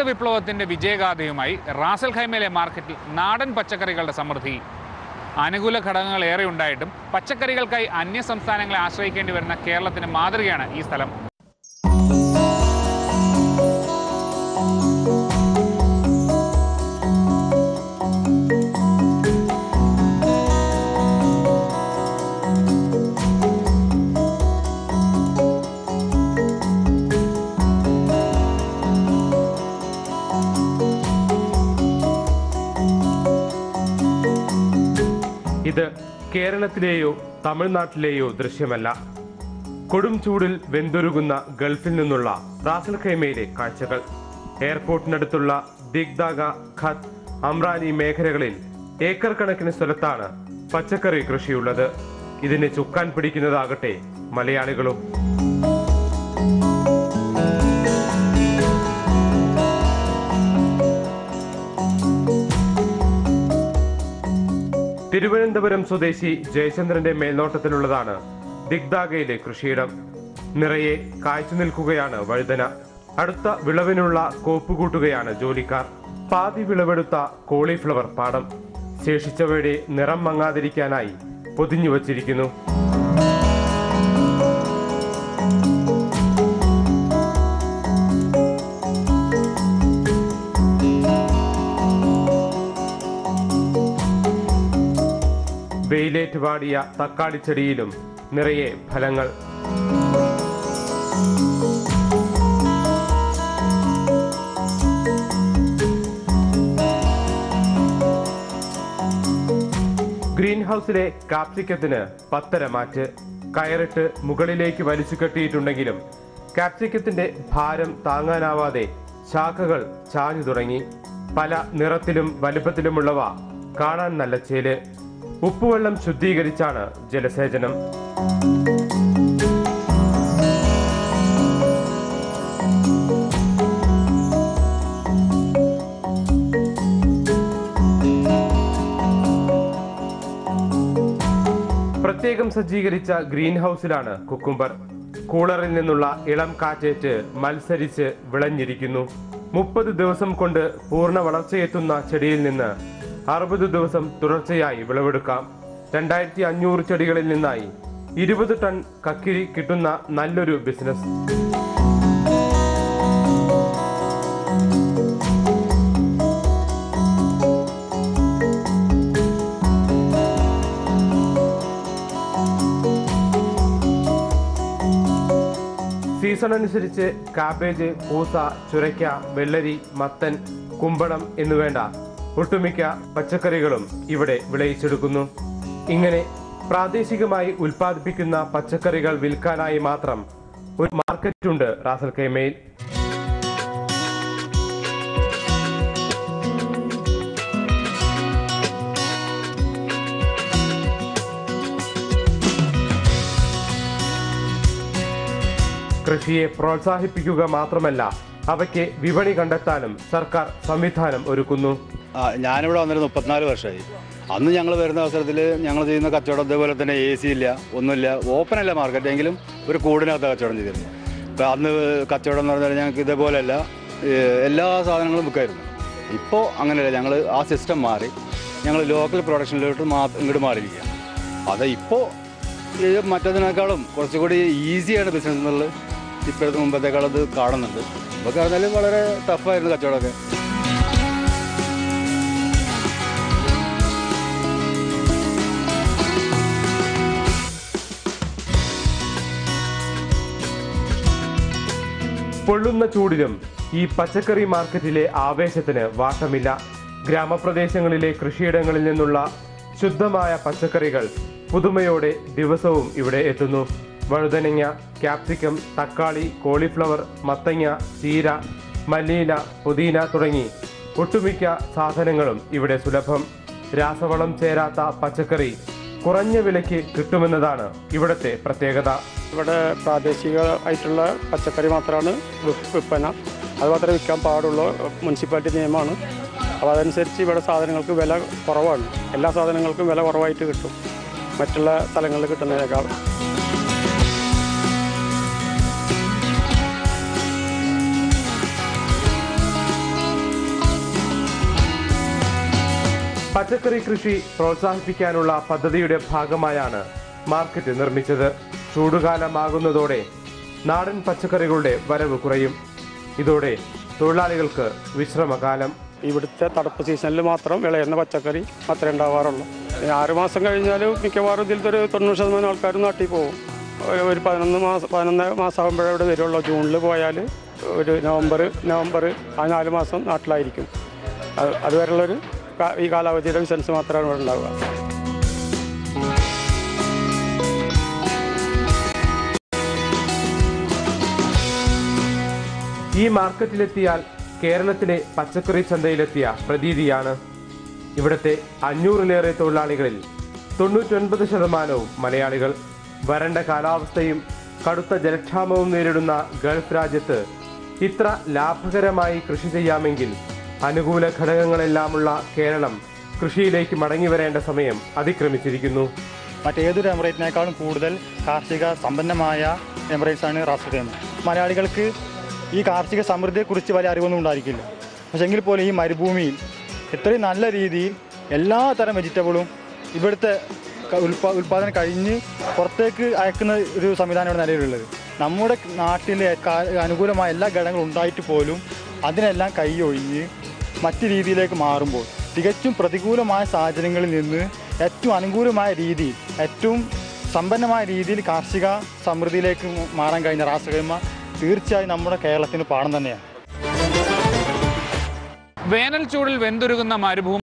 ഹരിത വിപ്ലവത്തിന്റെ വിജയഗാഥയുമായി റാസൽ ഖൈമയിലെ മാർക്കറ്റിൽ നാടൻ പച്ചക്കറികളുടെ സമൃദ്ധി. അനുകൂല ഘടകങ്ങൾ ഏറെ ഉണ്ടായിട്ടും പച്ചക്കറികൾക്കായി അന്യ സംസ്ഥാനങ്ങളെ ആശ്രയിക്കേണ്ടി വരുന്ന കേരളത്തിന് മാതൃകയാണ് ഈ സ്ഥലം. ഇത് കേരളത്തിലെയോ തമിഴ്നാട്ടിലെയോ ദൃശ്യമല്ല. കൊടും ചൂടിൽ വെന്തുരുകുന്ന ഗൾഫിൽ നിന്നുള്ള റാസൽ ഖൈമയിലെ കാഴ്ചകൾ. എയർപോർട്ടിനടുത്തുള്ള ദിഗ്ദാഗ ഖത്ത് അമ്രാനി മേഖലകളിൽ ഏക്കർ കണക്കിന് സ്ഥലത്താണ് പച്ചക്കറി കൃഷിയുള്ളത്. ഇതിനെ ചുക്കാൻ പിടിക്കുന്നതാകട്ടെ മലയാളികളും. തിരുവനന്തപുരം സ്വദേശി ജയചന്ദ്രന്റെ മേൽനോട്ടത്തിലുള്ളതാണ് ദിഗ്ദാഗയിലെ കൃഷിയിടം. നിറയെ കായ്ച്ചു നിൽക്കുകയാണ് വഴുതന. അടുത്ത വിളവിനുള്ള കോപ്പുകൂട്ടുകയാണ് ജോലിക്കാർ. പാതി വിളവെടുത്ത കോളിഫ്ലവർ പാടം. ശേഷിച്ചവയുടെ നിറം മങ്ങാതിരിക്കാനായി പൊതിഞ്ഞു വച്ചിരിക്കുന്നു. വെയിലേറ്റ് വാടിയ തക്കാളിച്ചെടിയിലും നിറയെ ഫലങ്ങൾ. ഗ്രീൻ ഹൗസിലെ കാപ്സിക്കത്തിന് പത്തര മാറ്റ്. കയറിട്ട് മുകളിലേക്ക് വലിച്ചു കെട്ടിയിട്ടുണ്ടെങ്കിലും കാപ്സിക്കത്തിന്റെ ഭാരം താങ്ങാനാവാതെ ശാഖകൾ ചാഞ്ഞു തുടങ്ങി. പല നിറത്തിലും വലുപ്പത്തിലുമുള്ളവ കാണാൻ നല്ല ചേൽ. ഉപ്പുവെള്ളം ശുദ്ധീകരിച്ചാണ് ജലസേചനം. പ്രത്യേകം സജ്ജീകരിച്ച ഗ്രീൻ ഹൗസിലാണ് കുക്കുംബർ. കൂളറിൽ നിന്നുള്ള ഇളം കാറ്റേറ്റ് മത്സരിച്ച് വിളഞ്ഞിരിക്കുന്നു. മുപ്പത് ദിവസം കൊണ്ട് പൂർണ വളർച്ചയെത്തുന്ന ചെടിയിൽ നിന്ന് അറുപത് ദിവസം തുടർച്ചയായി വിളവെടുക്കാം. രണ്ടായിരത്തി അഞ്ഞൂറ് ചെടികളിൽ നിന്നായി ഇരുപത് ടൺ കക്കിരി കിട്ടുന്ന നല്ലൊരു ബിസിനസ്. സീസൺ അനുസരിച്ച് കാബേജ് പൂസ ചുരയ്ക്ക വെള്ളരി മത്തൻ കുമ്പളം എന്നുവേണ്ട ഒട്ടുമിക്ക പച്ചക്കറികളും ഇവിടെ വിളയിച്ചെടുക്കുന്നു. ഇങ്ങനെ പ്രാദേശികമായി ഉൽപ്പാദിപ്പിക്കുന്ന പച്ചക്കറികൾ വിൽക്കാനായി മാത്രം ഒരു മാർക്കറ്റുണ്ട് റാസൽ കൈമയിൽ കൃഷിയെ പ്രോത്സാഹിപ്പിക്കുക മാത്രമല്ല അവയ്ക്ക് വിപണി കണ്ടെത്താനും സർക്കാർ സംവിധാനം ഒരുക്കുന്നു. ഞാനിവിടെ വന്നിരുന്നു മുപ്പത്തിനാല് വർഷമായി. അന്ന് ഞങ്ങൾ വരുന്ന അവസരത്തിൽ ഞങ്ങൾ ചെയ്യുന്ന കച്ചവടം അതേപോലെ തന്നെ എ സി ഇല്ല ഒന്നുമില്ല ഓപ്പൺ അല്ല മാർക്കറ്റ് എങ്കിലും ഒരു കൂടിനകത്ത് കച്ചവടം ചെയ്തിരുന്നു. ഇപ്പം അന്ന് കച്ചവടം എന്ന് പറഞ്ഞാൽ ഞങ്ങൾക്ക് ഇതേപോലെയല്ല എല്ലാ സാധനങ്ങളും ബുക്കായിരുന്നു ഇപ്പോൾ അങ്ങനെയല്ല ഞങ്ങൾ ആ സിസ്റ്റം മാറി. ഞങ്ങൾ ലോക്കൽ പ്രൊഡക്ഷനിലോട്ട് മാ ഇങ്ങോട്ട് മാറിയിരിക്കുക അത് ഇപ്പോൾ മറ്റതിനേക്കാളും കുറച്ചുകൂടി ഈസിയാണ് ബിസിനസ് എന്നുള്ളത് ഇപ്പോഴത്തെ മുമ്പത്തേക്കാളത് കാണുന്നുണ്ട്. ഇപ്പോൾ പറഞ്ഞാൽ വളരെ ടഫായിരുന്നു കച്ചവടമൊക്കെ. പൊള്ളുന്ന ചൂടിലും ഈ പച്ചക്കറി മാർക്കറ്റിലെ ആവേശത്തിന് വാട്ടമില്ല. ഗ്രാമപ്രദേശങ്ങളിലെ കൃഷിയിടങ്ങളിൽ നിന്നുള്ള ശുദ്ധമായ പച്ചക്കറികൾ പുതുമയോടെ ദിവസവും ഇവിടെ എത്തുന്നു. വഴുതനങ്ങ ക്യാപ്സിക്കം തക്കാളി കോളിഫ്ലവർ മത്തങ്ങ ചീര മല്ലിയില പുതിന തുടങ്ങി ഒട്ടുമിക്ക സാധനങ്ങളും ഇവിടെ സുലഭം. രാസവളം ചേരാത്ത പച്ചക്കറി കുറഞ്ഞ വിലയ്ക്ക് കിട്ടുമെന്നതാണ് ഇവിടത്തെ പ്രത്യേകത. ഇവിടെ പ്രാദേശികമായിട്ടുള്ള പച്ചക്കറി മാത്രമാണ് വിൽപ്പന. അത് മാത്രമേ വിൽക്കാൻ പാടുള്ളൂ മുനിസിപ്പാലിറ്റി നിയമമാണ്. അപ്പോൾ അതനുസരിച്ച് ഇവിടെ സാധനങ്ങൾക്ക് വില കുറവാണ്. എല്ലാ സാധനങ്ങൾക്കും വില കുറവായിട്ട് കിട്ടും. മറ്റുള്ള സ്ഥലങ്ങളിൽ കിട്ടുന്നതിനേക്കാൾ. പച്ചക്കറി കൃഷി പ്രോത്സാഹിപ്പിക്കാനുള്ള പദ്ധതിയുടെ ഭാഗമായാണ് മാർക്കറ്റ് നിർമ്മിച്ചത്. ചൂടുകാലമാകുന്നതോടെ നാടൻ പച്ചക്കറികളുടെ വരവ് കുറയും. ഇതോടെ തൊഴിലാളികൾക്ക് വിശ്രമകാലം. ഇവിടുത്തെ തണുപ്പ് സീസണിൽ മാത്രം വിളയുന്ന പച്ചക്കറി മാത്രമേ ഉണ്ടാവാറുള്ളൂ. ഇനി ആറ് മാസം കഴിഞ്ഞാൽ മിക്കവാറും ഇതിലത്തെ ഒരു തൊണ്ണൂറ് ശതമാനം ആൾക്കാരും നാട്ടിൽ പോകും. ഒരു- പതിനൊന്ന് മാസം പതിനൊന്ന് മാസമാകുമ്പോഴേ ഇവിടെ വരുള്ളൂ. ജൂണിൽ പോയാൽ ഒരു നവംബർ നവംബർ ആ നാല് മാസം നാട്ടിലായിരിക്കും. അത് അതുവരെയുള്ളൊരു ഈ കാലാവധിയുടെ ബിസിനസ് മാത്രമാണ് ഇവിടെ ഉണ്ടാവുക. ഈ മാർക്കറ്റിലെത്തിയാൽ കേരളത്തിലെ പച്ചക്കറി ചന്തയിലെത്തിയ പ്രതീതിയാണ്. ഇവിടുത്തെ അഞ്ഞൂറിലേറെ തൊഴിലാളികളിൽ തൊണ്ണൂറ്റൊൻപത് ശതമാനവും മലയാളികൾ. വരണ്ട കാലാവസ്ഥയും കടുത്ത ജലക്ഷാമവും നേരിടുന്ന ഗൾഫ് രാജ്യത്ത് ഇത്ര ലാഭകരമായി കൃഷി ചെയ്യാമെങ്കിൽ അനുകൂല ഘടകങ്ങളെല്ലാമുള്ള കേരളം കൃഷിയിലേക്ക് മടങ്ങി വരേണ്ട സമയം അതിക്രമിച്ചിരിക്കുന്നു. മറ്റേതൊരു എമിറേറ്റിനേക്കാളും കൂടുതൽ കാർഷിക സമ്പന്നമായ എമിറേറ്റ്സ് ആണ് റാസൽ മലയാളികൾക്ക് ഈ കാർഷിക സമൃദ്ധിയെക്കുറിച്ച് വലിയ അറിവൊന്നും ഉണ്ടായിരിക്കില്ല. പക്ഷേ എങ്കിൽ പോലും ഈ മരുഭൂമിയിൽ ഇത്രയും നല്ല രീതിയിൽ എല്ലാ തരം വെജിറ്റബിളും ഇവിടുത്തെ ഉൽപാ ഉൽപാദനം കഴിഞ്ഞ് പുറത്തേക്ക് അയക്കുന്ന ഒരു സംവിധാനമാണ് നിലവിലുള്ളത്. നമ്മുടെ നാട്ടിലെ അനുകൂലമായ എല്ലാ ഘടകങ്ങളും ഉണ്ടായിട്ട് പോലും അതിനെല്ലാം കൈയൊഴിഞ്ഞ് മറ്റ് രീതിയിലേക്ക് മാറുമ്പോൾ തികച്ചും പ്രതികൂലമായ സാഹചര്യങ്ങളിൽ നിന്ന് ഏറ്റവും അനുകൂലമായ രീതിയിൽ ഏറ്റവും സമ്പന്നമായ രീതിയിൽ കാർഷിക സമൃദ്ധിയിലേക്ക് മാറാൻ കഴിഞ്ഞ റാസകന്മ തീർച്ചയായും നമ്മുടെ കേരളത്തിന് പാഠം തന്നെയാണ്. വേനൽ ചൂടിൽ വെന്തുരുകുന്ന മരുഭൂമി